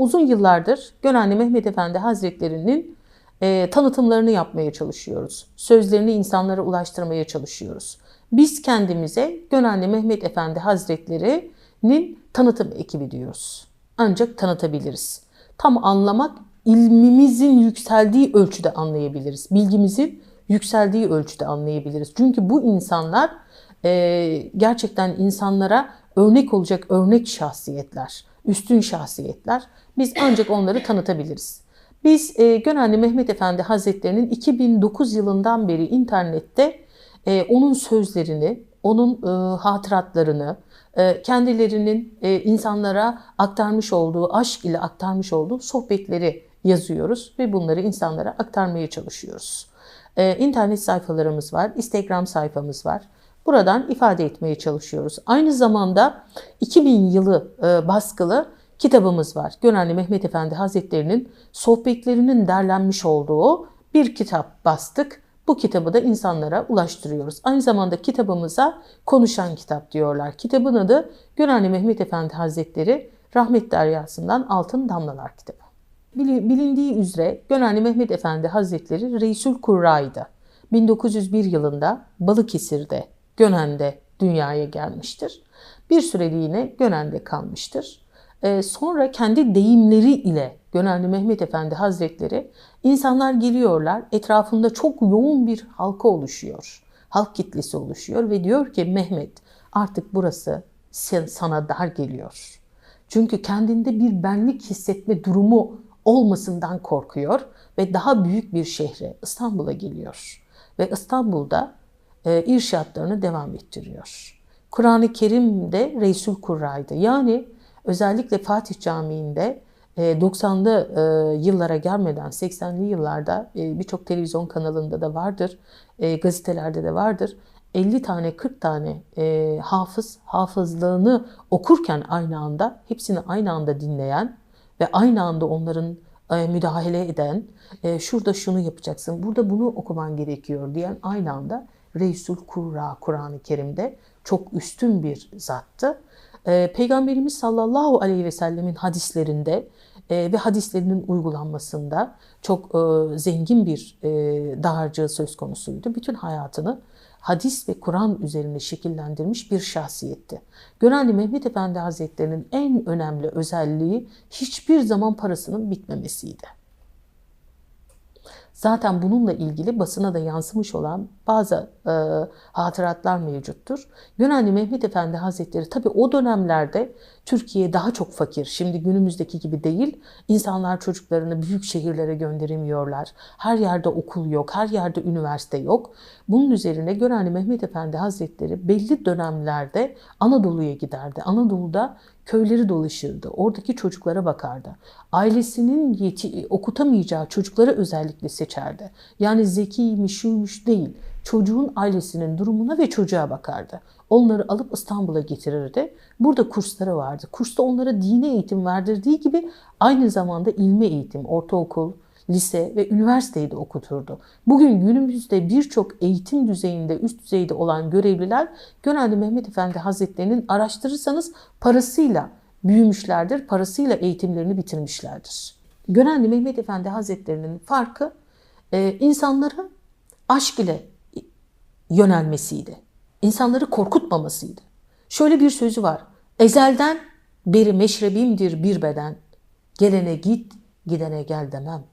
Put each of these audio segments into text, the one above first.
uzun yıllardır Gönenli Mehmet Efendi Hazretleri'nin e, tanıtımlarını yapmaya çalışıyoruz. Sözlerini insanlara ulaştırmaya çalışıyoruz. Biz kendimize Gönenli Mehmet Efendi Hazretleri'nin tanıtım ekibi diyoruz. Ancak tanıtabiliriz. Tam anlamak ilmimizin yükseldiği ölçüde anlayabiliriz. Bilgimizin yükseldiği ölçüde anlayabiliriz. Çünkü bu insanlar e, gerçekten insanlara örnek olacak örnek şahsiyetler, üstün şahsiyetler. Biz ancak onları tanıtabiliriz. Biz e, Gönenli Mehmet Efendi Hazretleri'nin 2009 yılından beri internette e, onun sözlerini, onun e, hatıratlarını, e, kendilerinin e, insanlara aktarmış olduğu, aşk ile aktarmış olduğu sohbetleri yazıyoruz ve bunları insanlara aktarmaya çalışıyoruz. E, internet sayfalarımız var, Instagram sayfamız var. Buradan ifade etmeye çalışıyoruz. Aynı zamanda 2000 yılı e, baskılı kitabımız var. Gönenli Mehmet Efendi Hazretleri'nin sohbetlerinin derlenmiş olduğu bir kitap bastık. Bu kitabı da insanlara ulaştırıyoruz. Aynı zamanda kitabımıza konuşan kitap diyorlar. Kitabın adı Gönenli Mehmet Efendi Hazretleri Rahmet Deryası'ndan Altın Damlalar kitabı. Bilindiği üzere Gönenli Mehmet Efendi Hazretleri Reisül Kurra'ydı. 1901 yılında Balıkesir'de, Gönen'de dünyaya gelmiştir. Bir süreliğine Gönen'de kalmıştır. Ee, sonra kendi deyimleri ile Gönenli Mehmet Efendi Hazretleri insanlar geliyorlar etrafında çok yoğun bir halka oluşuyor. Halk kitlesi oluşuyor ve diyor ki Mehmet artık burası sana dar geliyor. Çünkü kendinde bir benlik hissetme durumu olmasından korkuyor ve daha büyük bir şehre İstanbul'a geliyor. Ve İstanbul'da e, irşatlarını devam ettiriyor. Kur'an-ı Kerim de Resul Kurra'ydı. Yani özellikle Fatih Camii'nde 90'lı e, e, yıllara gelmeden 80'li yıllarda e, birçok televizyon kanalında da vardır, gazetelerde de vardır. 50 tane 40 tane hafız hafızlığını okurken aynı anda hepsini aynı anda dinleyen ve aynı anda onların müdahale eden şurada şunu yapacaksın, burada bunu okuman gerekiyor diyen aynı anda Reisul Kurra Kur'an-ı Kerim'de çok üstün bir zattı. Peygamberimiz sallallahu aleyhi ve sellemin hadislerinde e, ve hadislerinin uygulanmasında çok e, zengin bir e, dağarcığı söz konusuydu. Bütün hayatını hadis ve Kur'an üzerine şekillendirmiş bir şahsiyetti. Gönenli Mehmet Efendi Hazretleri'nin en önemli özelliği hiçbir zaman parasının bitmemesiydi. Zaten bununla ilgili basına da yansımış olan bazı e, hatıratlar mevcuttur. Yunani Mehmet Efendi Hazretleri tabi o dönemlerde Türkiye daha çok fakir. Şimdi günümüzdeki gibi değil. İnsanlar çocuklarını büyük şehirlere gönderemiyorlar. Her yerde okul yok, her yerde üniversite yok. Bunun üzerine Gönenli Mehmet Efendi Hazretleri belli dönemlerde Anadolu'ya giderdi. Anadolu'da köyleri dolaşırdı. Oradaki çocuklara bakardı. Ailesinin yeti, okutamayacağı çocukları özellikle seçerdi. Yani zekiymiş, şuymuş değil. Çocuğun ailesinin durumuna ve çocuğa bakardı. Onları alıp İstanbul'a getirirdi. Burada kursları vardı. Kursta onlara dine eğitim verdirdiği gibi aynı zamanda ilmi eğitim, ortaokul, lise ve üniversiteyi de okuturdu. Bugün günümüzde birçok eğitim düzeyinde, üst düzeyde olan görevliler Gönenli Mehmet Efendi Hazretleri'nin araştırırsanız parasıyla büyümüşlerdir, parasıyla eğitimlerini bitirmişlerdir. Gönenli Mehmet Efendi Hazretleri'nin farkı e, insanlara aşk ile yönelmesiydi. İnsanları korkutmamasıydı. Şöyle bir sözü var. Ezelden beri meşrebimdir bir beden. Gelene git, gidene gel demem.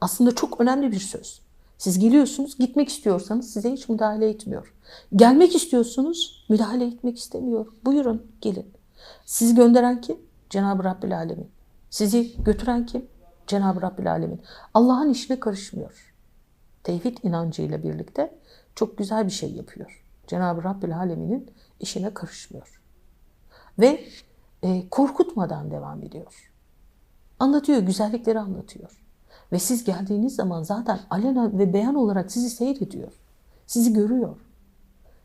Aslında çok önemli bir söz. Siz geliyorsunuz, gitmek istiyorsanız size hiç müdahale etmiyor. Gelmek istiyorsunuz, müdahale etmek istemiyor. Buyurun, gelin. Sizi gönderen kim? Cenab-ı Rabbül Alemin. Sizi götüren kim? Cenab-ı Rabbül Alemin. Allah'ın işine karışmıyor. Tevhid inancıyla birlikte çok güzel bir şey yapıyor. Cenab-ı Rabbül Alemin'in işine karışmıyor. Ve e, korkutmadan devam ediyor. Anlatıyor, güzellikleri anlatıyor. Ve siz geldiğiniz zaman zaten alena ve beyan olarak sizi seyrediyor. Sizi görüyor.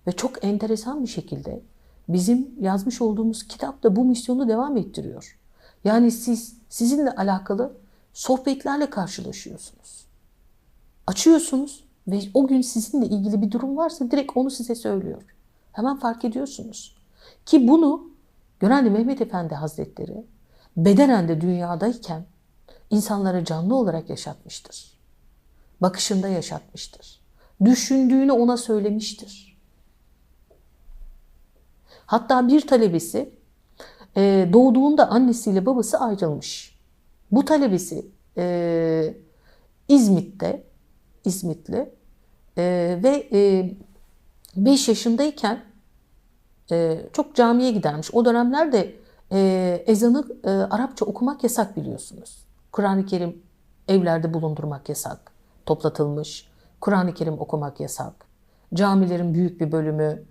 Ve çok enteresan bir şekilde bizim yazmış olduğumuz kitap da bu misyonu devam ettiriyor. Yani siz sizinle alakalı sohbetlerle karşılaşıyorsunuz. Açıyorsunuz ve o gün sizinle ilgili bir durum varsa direkt onu size söylüyor. Hemen fark ediyorsunuz. Ki bunu Gönenli Mehmet Efendi Hazretleri bedenen de dünyadayken insanlara canlı olarak yaşatmıştır. Bakışında yaşatmıştır. Düşündüğünü ona söylemiştir. Hatta bir talebesi e, doğduğunda annesiyle babası ayrılmış. Bu talebesi e, İzmit'te, İzmitli e, ve 5 yaşındayken çok camiye gidermiş. O dönemlerde ezanı Arapça okumak yasak biliyorsunuz. Kur'an-ı Kerim evlerde bulundurmak yasak, toplatılmış. Kur'an-ı Kerim okumak yasak. Camilerin büyük bir bölümü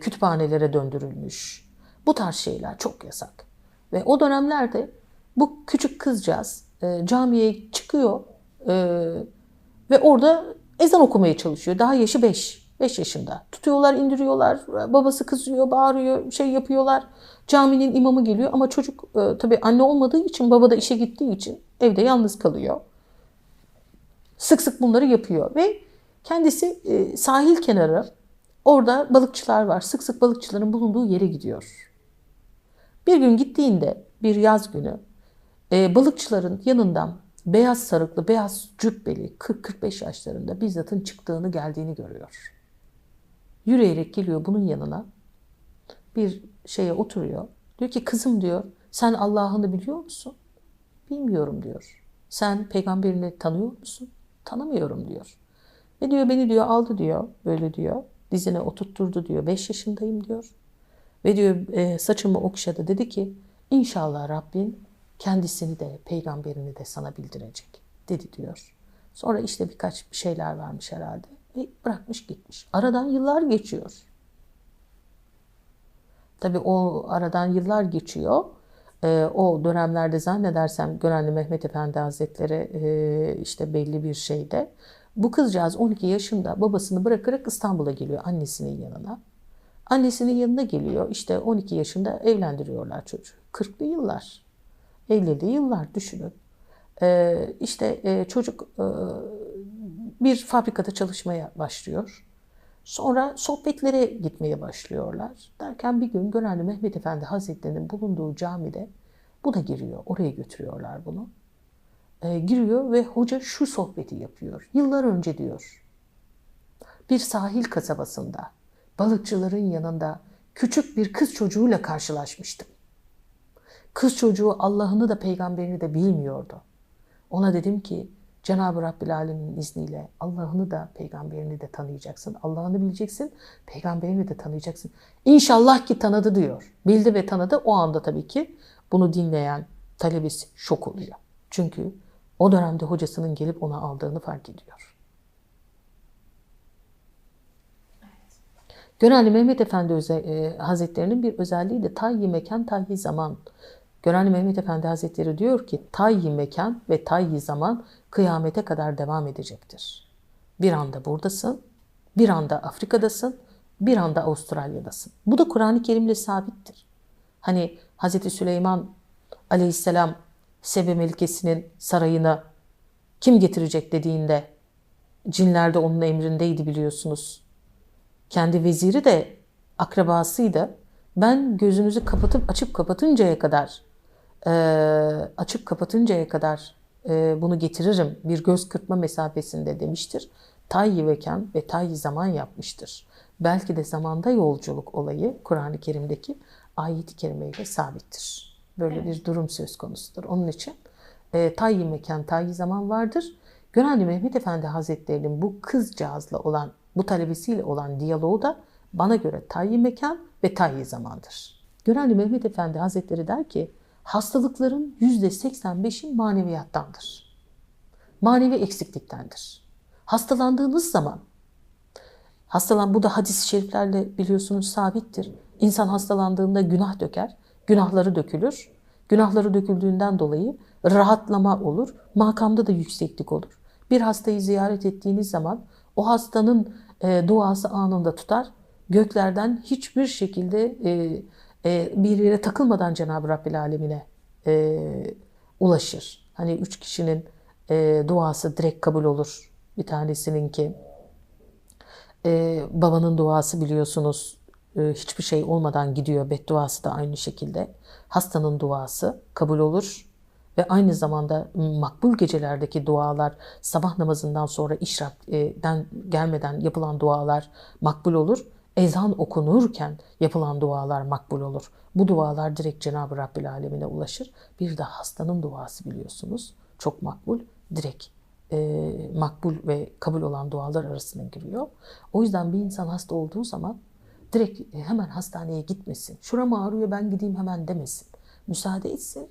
kütüphanelere döndürülmüş. Bu tarz şeyler çok yasak. Ve o dönemlerde bu küçük kızcağız e, camiye çıkıyor e, ve orada ezan okumaya çalışıyor. Daha yaşı 5. 5 yaşında. Tutuyorlar, indiriyorlar. Babası kızıyor, bağırıyor, şey yapıyorlar. Caminin imamı geliyor ama çocuk e, tabii anne olmadığı için, baba da işe gittiği için evde yalnız kalıyor. Sık sık bunları yapıyor ve kendisi e, sahil kenarı orada balıkçılar var. Sık sık balıkçıların bulunduğu yere gidiyor. Bir gün gittiğinde bir yaz günü e, balıkçıların yanından beyaz sarıklı, beyaz cübbeli 40-45 yaşlarında bizzatın çıktığını geldiğini görüyor. Yürüyerek geliyor bunun yanına. Bir şeye oturuyor. Diyor ki kızım diyor sen Allah'ını biliyor musun? Bilmiyorum diyor. Sen peygamberini tanıyor musun? Tanımıyorum diyor. Ve diyor beni diyor aldı diyor böyle diyor. Dizine oturtturdu diyor. 5 yaşındayım diyor. Ve diyor e, saçımı okşadı. Dedi ki inşallah Rabbin kendisini de peygamberini de sana bildirecek dedi diyor. Sonra işte birkaç şeyler vermiş herhalde ve bırakmış gitmiş. Aradan yıllar geçiyor. Tabi o aradan yıllar geçiyor. E, o dönemlerde zannedersem Gönenli Mehmet Efendi Hazretleri e, işte belli bir şeyde. Bu kızcağız 12 yaşında babasını bırakarak İstanbul'a geliyor annesinin yanına. Annesinin yanına geliyor. İşte 12 yaşında evlendiriyorlar çocuğu. 40'lı yıllar. Evliliği yıllar düşünün. Ee, işte e, çocuk e, bir fabrikada çalışmaya başlıyor. Sonra sohbetlere gitmeye başlıyorlar. Derken bir gün Gönenli Mehmet Efendi Hazretleri'nin bulunduğu camide bu da giriyor. Oraya götürüyorlar bunu. Ee, giriyor ve hoca şu sohbeti yapıyor. Yıllar önce diyor. Bir sahil kasabasında balıkçıların yanında küçük bir kız çocuğuyla karşılaşmıştım. Kız çocuğu Allah'ını da peygamberini de bilmiyordu. Ona dedim ki Cenab-ı Rabbil Alemin'in izniyle Allah'ını da peygamberini de tanıyacaksın. Allah'ını bileceksin, peygamberini de tanıyacaksın. İnşallah ki tanıdı diyor. Bildi ve tanıdı. O anda tabii ki bunu dinleyen talebesi şok oluyor. Çünkü o dönemde hocasının gelip ona aldığını fark ediyor. Gönenli Mehmet Efendi e, Hazretleri'nin bir özelliği de tayyi mekan, tayyi zaman. Gönenli Mehmet Efendi Hazretleri diyor ki tayyi mekan ve tayyi zaman kıyamete kadar devam edecektir. Bir anda buradasın, bir anda Afrika'dasın, bir anda Avustralya'dasın. Bu da Kur'an-ı Kerim'le sabittir. Hani Hazreti Süleyman aleyhisselam Sebe Melikesi'nin sarayına kim getirecek dediğinde cinler de onun emrindeydi biliyorsunuz kendi veziri de akrabasıydı. Ben gözünüzü kapatıp açıp kapatıncaya kadar e, açıp kapatıncaya kadar e, bunu getiririm bir göz kırpma mesafesinde demiştir. Tayyi veken ve tayyi zaman yapmıştır. Belki de zamanda yolculuk olayı Kur'an-ı Kerim'deki ayet-i kerimeyle sabittir. Böyle evet. bir durum söz konusudur. Onun için e, tayyi mekan, tayyi zaman vardır. Gönenli Mehmet Efendi Hazretleri'nin bu kızcağızla olan bu talebesiyle olan diyaloğu da bana göre tayyi mekan ve tayyi zamandır. Görenli Mehmet Efendi Hazretleri der ki, hastalıkların %85'i maneviyattandır. Manevi eksikliktendir. Hastalandığınız zaman, hastalan bu da hadis-i şeriflerle biliyorsunuz sabittir. İnsan hastalandığında günah döker, günahları dökülür. Günahları döküldüğünden dolayı rahatlama olur, makamda da yükseklik olur. Bir hastayı ziyaret ettiğiniz zaman o hastanın e, duası anında tutar. Göklerden hiçbir şekilde e, e, bir yere takılmadan Cenab-ı Rabbil Alemine e, ulaşır. Hani üç kişinin e, duası direkt kabul olur. Bir tanesininki e, babanın duası biliyorsunuz e, hiçbir şey olmadan gidiyor. Bedduası da aynı şekilde. Hastanın duası kabul olur. Ve aynı zamanda makbul gecelerdeki dualar, sabah namazından sonra işrakten gelmeden yapılan dualar makbul olur. Ezan okunurken yapılan dualar makbul olur. Bu dualar direkt Cenab-ı Rabbil Alemine ulaşır. Bir de hastanın duası biliyorsunuz. Çok makbul. Direkt e, makbul ve kabul olan dualar arasına giriyor. O yüzden bir insan hasta olduğu zaman direkt hemen hastaneye gitmesin. Şuram ağrıyor ben gideyim hemen demesin. Müsaade etsin.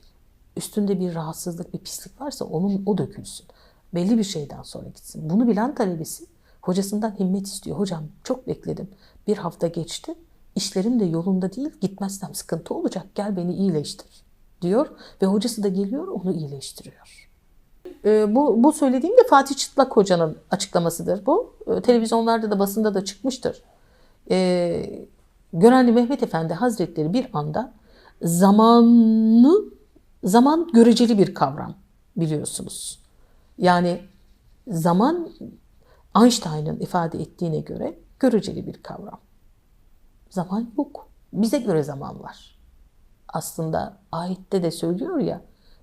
Üstünde bir rahatsızlık, bir pislik varsa onun o dökülsün. Belli bir şeyden sonra gitsin. Bunu bilen talebesi hocasından himmet istiyor. Hocam çok bekledim. Bir hafta geçti. İşlerim de yolunda değil. Gitmezsem sıkıntı olacak. Gel beni iyileştir diyor. Ve hocası da geliyor onu iyileştiriyor. E, bu, bu söylediğim de Fatih Çıtlak Hoca'nın açıklamasıdır bu. E, televizyonlarda da basında da çıkmıştır. E, Görenli Mehmet Efendi Hazretleri bir anda zamanı, zaman göreceli bir kavram biliyorsunuz. Yani zaman Einstein'ın ifade ettiğine göre göreceli bir kavram. Zaman yok. Bize göre zaman var. Aslında ayette de söylüyor ya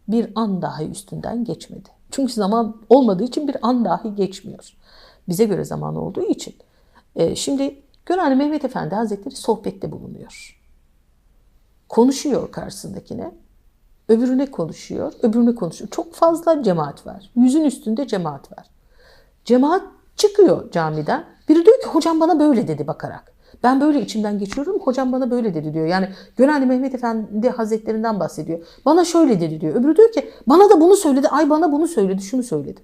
bir an dahi üstünden geçmedi. Çünkü zaman olmadığı için bir an dahi geçmiyor. Bize göre zaman olduğu için. E, şimdi Gönenli Mehmet Efendi Hazretleri sohbette bulunuyor. Konuşuyor karşısındakine. Öbürüne konuşuyor, öbürüne konuşuyor. Çok fazla cemaat var. Yüzün üstünde cemaat var. Cemaat çıkıyor camiden. Biri diyor ki hocam bana böyle dedi bakarak. Ben böyle içimden geçiyorum. Hocam bana böyle dedi diyor. Yani Gönenli Mehmet Efendi Hazretlerinden bahsediyor. Bana şöyle dedi diyor. Öbürü diyor ki bana da bunu söyledi. Ay bana bunu söyledi, şunu söyledi.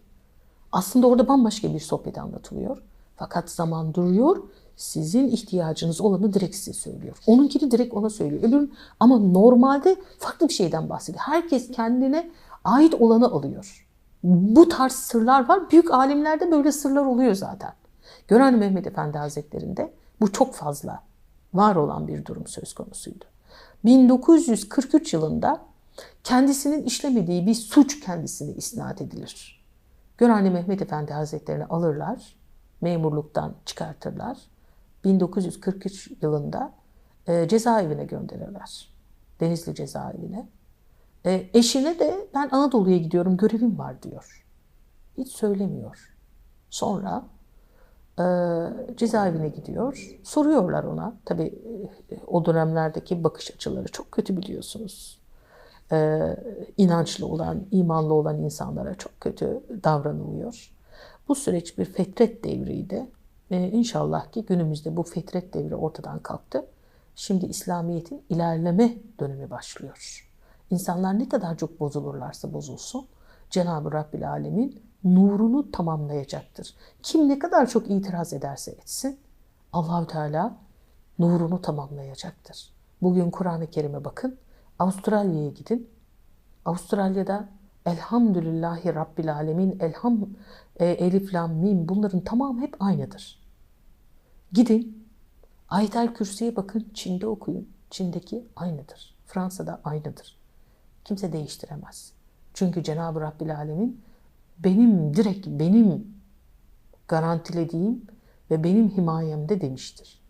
Aslında orada bambaşka bir sohbet anlatılıyor. Fakat zaman duruyor. Sizin ihtiyacınız olanı direkt size söylüyor. Onunkini direkt ona söylüyor. Öbürün ama normalde farklı bir şeyden bahsediyor. Herkes kendine ait olanı alıyor. Bu tarz sırlar var. Büyük alimlerde böyle sırlar oluyor zaten. Gören Mehmet Efendi Hazretleri'nde bu çok fazla var olan bir durum söz konusuydu. 1943 yılında kendisinin işlemediği bir suç kendisine isnat edilir. Gönenli Mehmet Efendi Hazretlerini alırlar, memurluktan çıkartırlar. 1943 yılında e, cezaevine gönderirler. Denizli cezaevine. E, eşine de ben Anadolu'ya gidiyorum, görevim var diyor. Hiç söylemiyor. Sonra e, cezaevine gidiyor. Soruyorlar ona. Tabii e, o dönemlerdeki bakış açıları çok kötü biliyorsunuz. E, inançlı olan, imanlı olan insanlara çok kötü davranılıyor. Bu süreç bir fetret devriydi. E, inşallah ki günümüzde bu fetret devri ortadan kalktı. Şimdi İslamiyet'in ilerleme dönemi başlıyor. İnsanlar ne kadar çok bozulurlarsa bozulsun, Cenab-ı Rabbil Alemin nurunu tamamlayacaktır. Kim ne kadar çok itiraz ederse etsin, Allahü Teala nurunu tamamlayacaktır. Bugün Kur'an-ı Kerim'e bakın, Avustralya'ya gidin. Avustralya'da Elhamdülillahi Rabbil Alemin, Elham, e, Elif, Lam, Mim bunların tamamı hep aynıdır. Gidin, Ayet-el Kürsi'ye bakın, Çin'de okuyun. Çin'deki aynıdır. Fransa'da aynıdır. Kimse değiştiremez. Çünkü Cenab-ı Rabbil Alemin benim direkt benim garantilediğim ve benim himayemde demiştir.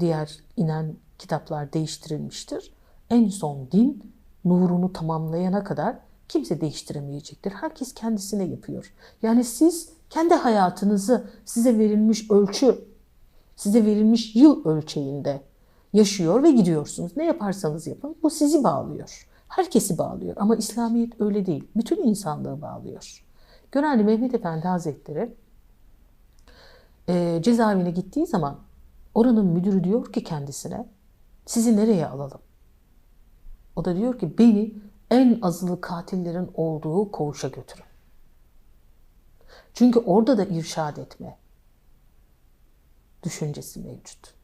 Diğer inen kitaplar değiştirilmiştir. En son din nurunu tamamlayana kadar kimse değiştiremeyecektir. Herkes kendisine yapıyor. Yani siz kendi hayatınızı size verilmiş ölçü, size verilmiş yıl ölçeğinde yaşıyor ve gidiyorsunuz. Ne yaparsanız yapın bu sizi bağlıyor. Herkesi bağlıyor ama İslamiyet öyle değil. Bütün insanlığı bağlıyor. Gönenli Mehmet Efendi Hazretleri e, cezaevine gittiği zaman oranın müdürü diyor ki kendisine sizi nereye alalım? O da diyor ki beni en azılı katillerin olduğu koğuşa götürün. Çünkü orada da irşad etme düşüncesi mevcut.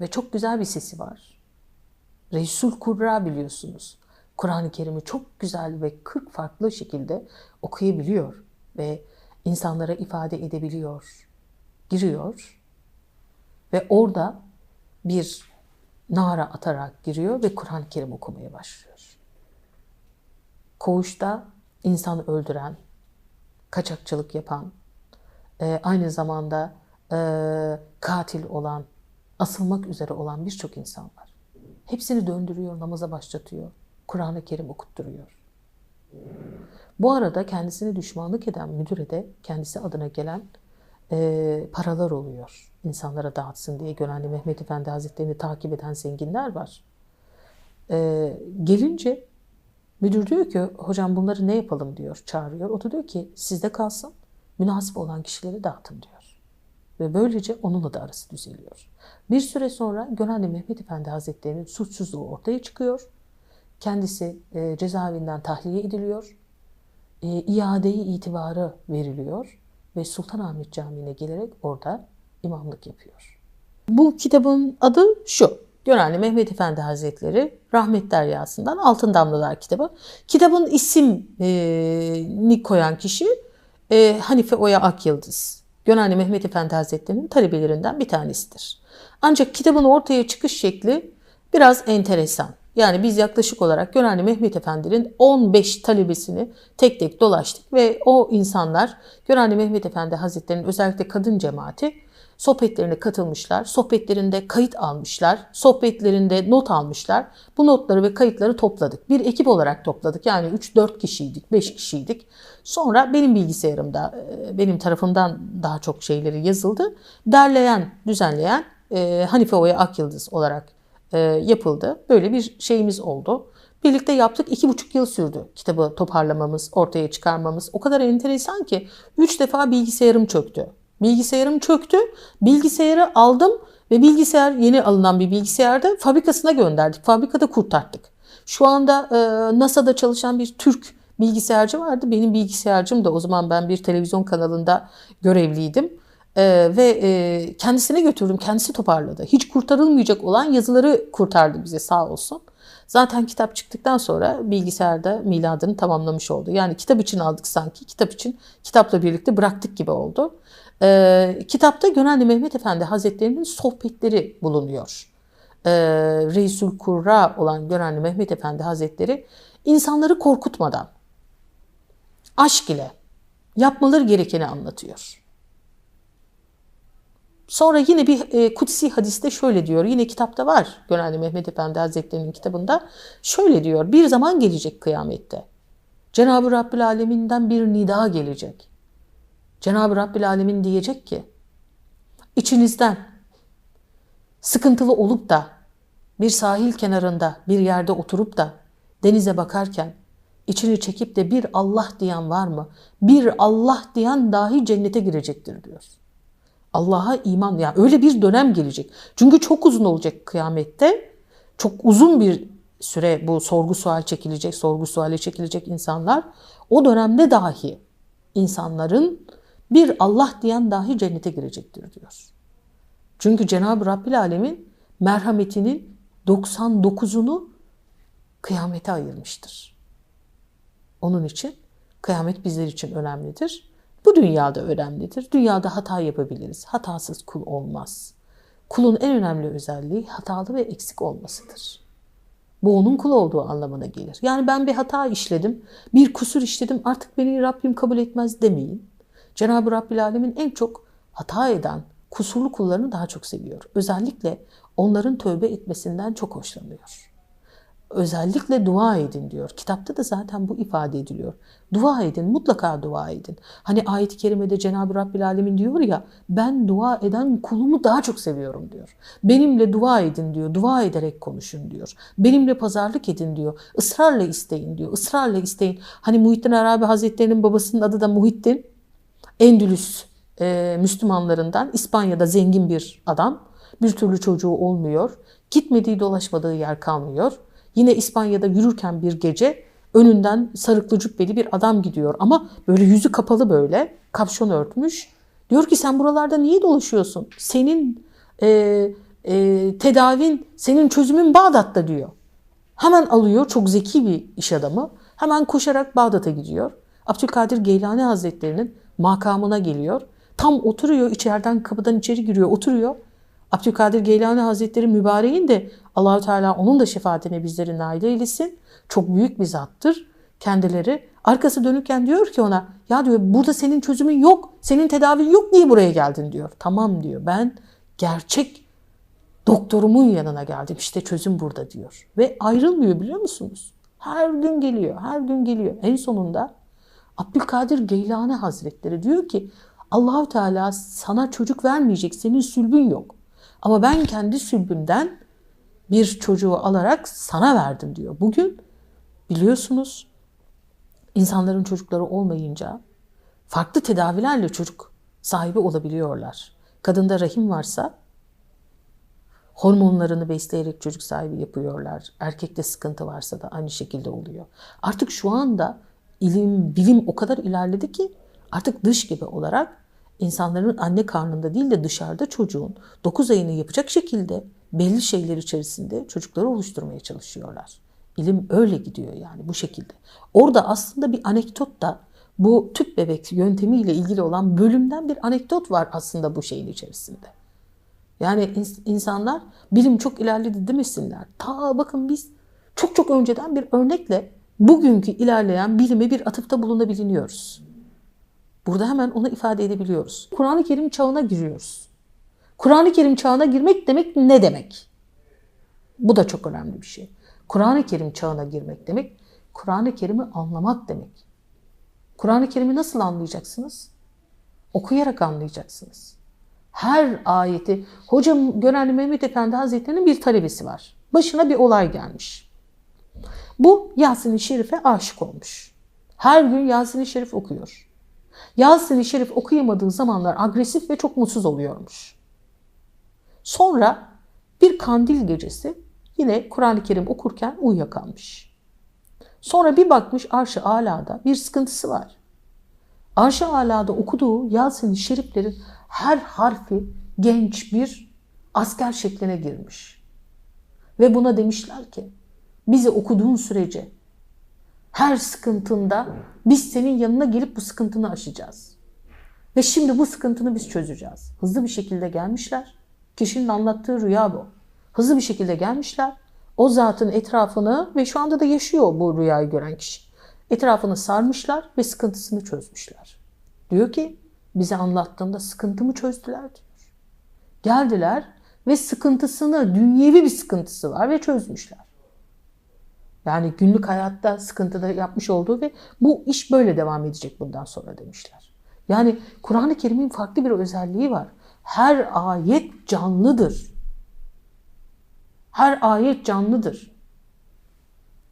Ve çok güzel bir sesi var. Resul Kurra biliyorsunuz. Kur'an-ı Kerim'i çok güzel ve 40 farklı şekilde okuyabiliyor ve insanlara ifade edebiliyor. Giriyor ve orada bir nara atarak giriyor ve Kur'an-ı Kerim okumaya başlıyor. Koğuşta insan öldüren, kaçakçılık yapan, e, aynı zamanda e, katil olan asılmak üzere olan birçok insan var. Hepsini döndürüyor, namaza başlatıyor. Kur'an-ı Kerim okutturuyor. Bu arada kendisine düşmanlık eden müdüre de kendisi adına gelen e, paralar oluyor. İnsanlara dağıtsın diye Gönenli Mehmet Efendi Hazretleri'ni takip eden zenginler var. E, gelince müdür diyor ki hocam bunları ne yapalım diyor çağırıyor. O da diyor ki sizde kalsın münasip olan kişilere dağıtın diyor. Ve böylece onunla da arası düzeliyor. Bir süre sonra Gönenli Mehmet Efendi Hazretleri'nin suçsuzluğu ortaya çıkıyor. Kendisi e, cezaevinden tahliye ediliyor. E, iade-i itibarı veriliyor ve Sultanahmet Camii'ne gelerek orada imamlık yapıyor. Bu kitabın adı şu. Gönenli Mehmet Efendi Hazretleri Rahmet Deryası'ndan Altın Damlalar kitabı. Kitabın isimini koyan kişi e, Hanife Oya Akyıldız. Gönenli Mehmet Efendi Hazretleri'nin talebelerinden bir tanesidir. Ancak kitabın ortaya çıkış şekli biraz enteresan. Yani biz yaklaşık olarak Gönenli Mehmet Efendi'nin 15 talebesini tek tek dolaştık ve o insanlar Gönenli Mehmet Efendi Hazretleri'nin özellikle kadın cemaati sohbetlerine katılmışlar, sohbetlerinde kayıt almışlar, sohbetlerinde not almışlar. Bu notları ve kayıtları topladık. Bir ekip olarak topladık. Yani 3-4 kişiydik, 5 kişiydik. Sonra benim bilgisayarımda, e, benim tarafımdan daha çok şeyleri yazıldı. Derleyen, düzenleyen e, Hanife Oya Akyıldız olarak yapıldı. Böyle bir şeyimiz oldu. Birlikte yaptık. iki buçuk yıl sürdü kitabı toparlamamız, ortaya çıkarmamız. O kadar enteresan ki üç defa bilgisayarım çöktü. Bilgisayarım çöktü. Bilgisayarı aldım ve bilgisayar yeni alınan bir bilgisayarda fabrikasına gönderdik. Fabrikada kurtarttık. Şu anda e, NASA'da çalışan bir Türk bilgisayarcı vardı. Benim bilgisayarcım da o zaman ben bir televizyon kanalında görevliydim. Ee, ve e, kendisine götürdüm. Kendisi toparladı. Hiç kurtarılmayacak olan yazıları kurtardı bize sağ olsun. Zaten kitap çıktıktan sonra bilgisayarda miladını tamamlamış oldu. Yani kitap için aldık sanki. Kitap için kitapla birlikte bıraktık gibi oldu. Ee, kitapta Gönenli Mehmet Efendi Hazretleri'nin sohbetleri bulunuyor. Ee, Reisül Kurra olan Gönenli Mehmet Efendi Hazretleri insanları korkutmadan aşk ile yapmaları gerekeni anlatıyor. Sonra yine bir e, kutsi hadiste şöyle diyor. Yine kitapta var Gönenli Mehmet Efendi Hazretleri'nin kitabında. Şöyle diyor. Bir zaman gelecek kıyamette. Cenab-ı Rabbül Alemin'den bir nida gelecek. Cenab-ı Rabbül Alemin diyecek ki içinizden sıkıntılı olup da bir sahil kenarında bir yerde oturup da denize bakarken içini çekip de bir Allah diyen var mı? Bir Allah diyen dahi cennete girecektir diyor. Allah'a iman yani öyle bir dönem gelecek. Çünkü çok uzun olacak kıyamette. Çok uzun bir süre bu sorgu sual çekilecek, sorgu suale çekilecek insanlar. O dönemde dahi insanların bir Allah diyen dahi cennete girecektir diyor. Çünkü Cenab-ı Rabbil Alemin merhametinin 99'unu kıyamete ayırmıştır. Onun için kıyamet bizler için önemlidir. Bu dünyada önemlidir. Dünyada hata yapabiliriz. Hatasız kul olmaz. Kulun en önemli özelliği hatalı ve eksik olmasıdır. Bu onun kul olduğu anlamına gelir. Yani ben bir hata işledim, bir kusur işledim artık beni Rabbim kabul etmez demeyin. Cenab-ı Rabbil Alemin en çok hata eden, kusurlu kullarını daha çok seviyor. Özellikle onların tövbe etmesinden çok hoşlanıyor özellikle dua edin diyor. Kitapta da zaten bu ifade ediliyor. Dua edin, mutlaka dua edin. Hani ayet-i kerimede Cenab-ı Rabbil Alemin diyor ya, ben dua eden kulumu daha çok seviyorum diyor. Benimle dua edin diyor, dua ederek konuşun diyor. Benimle pazarlık edin diyor, ısrarla isteyin diyor, ısrarla isteyin. Hani Muhittin Arabi Hazretleri'nin babasının adı da Muhittin. Endülüs e, Müslümanlarından İspanya'da zengin bir adam. Bir türlü çocuğu olmuyor. Gitmediği dolaşmadığı yer kalmıyor. Yine İspanya'da yürürken bir gece önünden sarıklı cübbeli bir adam gidiyor ama böyle yüzü kapalı böyle kapşon örtmüş. Diyor ki sen buralarda niye dolaşıyorsun? Senin e, e, tedavin, senin çözümün Bağdat'ta diyor. Hemen alıyor çok zeki bir iş adamı. Hemen koşarak Bağdat'a gidiyor. Abdülkadir Geylani Hazretleri'nin makamına geliyor. Tam oturuyor içeriden kapıdan içeri giriyor oturuyor. Abdülkadir Geylani Hazretleri mübareğin de Allahü Teala onun da şefaatine bizleri nail eylesin. Çok büyük bir zattır kendileri. Arkası dönükken diyor ki ona ya diyor burada senin çözümün yok, senin tedavin yok niye buraya geldin diyor. Tamam diyor ben gerçek Doktorumun yanına geldim. İşte çözüm burada diyor. Ve ayrılmıyor biliyor musunuz? Her gün geliyor, her gün geliyor. En sonunda Abdülkadir Geylani Hazretleri diyor ki Allahu Teala sana çocuk vermeyecek, senin sülbün yok. Ama ben kendi sülbümden bir çocuğu alarak sana verdim diyor. Bugün biliyorsunuz insanların çocukları olmayınca farklı tedavilerle çocuk sahibi olabiliyorlar. Kadında rahim varsa hormonlarını besleyerek çocuk sahibi yapıyorlar. Erkekte sıkıntı varsa da aynı şekilde oluyor. Artık şu anda ilim, bilim o kadar ilerledi ki artık dış gibi olarak insanların anne karnında değil de dışarıda çocuğun 9 ayını yapacak şekilde belli şeyler içerisinde çocukları oluşturmaya çalışıyorlar. İlim öyle gidiyor yani bu şekilde. Orada aslında bir anekdot da bu tüp bebek yöntemiyle ilgili olan bölümden bir anekdot var aslında bu şeyin içerisinde. Yani ins- insanlar bilim çok ilerledi demesinler. Ta bakın biz çok çok önceden bir örnekle bugünkü ilerleyen bilime bir atıfta bulunabiliyoruz. Burada hemen onu ifade edebiliyoruz. Kur'an-ı Kerim çağına giriyoruz. Kur'an-ı Kerim çağına girmek demek ne demek? Bu da çok önemli bir şey. Kur'an-ı Kerim çağına girmek demek, Kur'an-ı Kerim'i anlamak demek. Kur'an-ı Kerim'i nasıl anlayacaksınız? Okuyarak anlayacaksınız. Her ayeti, hocam Gönenli Mehmet Efendi Hazretleri'nin bir talebesi var. Başına bir olay gelmiş. Bu Yasin-i Şerif'e aşık olmuş. Her gün Yasin-i Şerif okuyor. Yasin-i Şerif okuyamadığı zamanlar agresif ve çok mutsuz oluyormuş. Sonra bir kandil gecesi yine Kur'an-ı Kerim okurken uyuyakalmış. Sonra bir bakmış arş-ı alada bir sıkıntısı var. Arş-ı alada okuduğu Yasin-i Şeriflerin her harfi genç bir asker şekline girmiş. Ve buna demişler ki bizi okuduğun sürece her sıkıntında biz senin yanına gelip bu sıkıntını aşacağız. Ve şimdi bu sıkıntını biz çözeceğiz. Hızlı bir şekilde gelmişler. Kişinin anlattığı rüya bu. Hızlı bir şekilde gelmişler. O zatın etrafını ve şu anda da yaşıyor bu rüyayı gören kişi. Etrafını sarmışlar ve sıkıntısını çözmüşler. Diyor ki bize anlattığında sıkıntımı çözdüler diyor. Geldiler ve sıkıntısını, dünyevi bir sıkıntısı var ve çözmüşler. Yani günlük hayatta sıkıntıda yapmış olduğu ve bu iş böyle devam edecek bundan sonra demişler. Yani Kur'an-ı Kerim'in farklı bir özelliği var. Her ayet canlıdır. Her ayet canlıdır.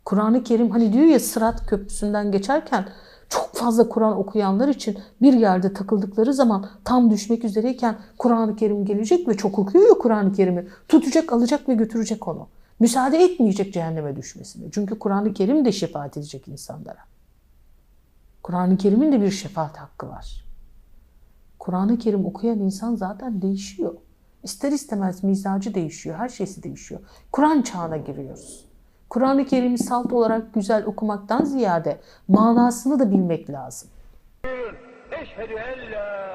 Kur'an-ı Kerim hani diyor ya Sırat Köprüsü'nden geçerken çok fazla Kur'an okuyanlar için bir yerde takıldıkları zaman tam düşmek üzereyken Kur'an-ı Kerim gelecek ve çok okuyor ya Kur'an-ı Kerim'i. Tutacak, alacak ve götürecek onu. Müsaade etmeyecek cehenneme düşmesine. Çünkü Kur'an-ı Kerim de şefaat edecek insanlara. Kur'an-ı Kerim'in de bir şefaat hakkı var. Kur'an-ı Kerim okuyan insan zaten değişiyor. İster istemez mizacı değişiyor, her şeysi değişiyor. Kur'an çağına giriyoruz. Kur'an-ı Kerim'i salt olarak güzel okumaktan ziyade manasını da bilmek lazım. Eşhedü en la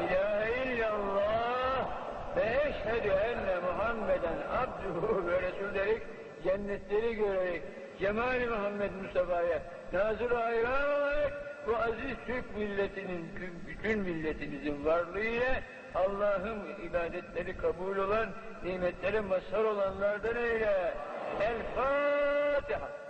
ilahe illallah ve eşhedü enne Muhammeden abduhu ve resul dedik cennetleri görerek Cemal-i Muhammed Mustafa'ya nazır hayran olarak bu aziz Türk milletinin, bütün milletimizin varlığıyla Allah'ın ibadetleri kabul olan, nimetlere mazhar olanlardan eyle. El Fatiha.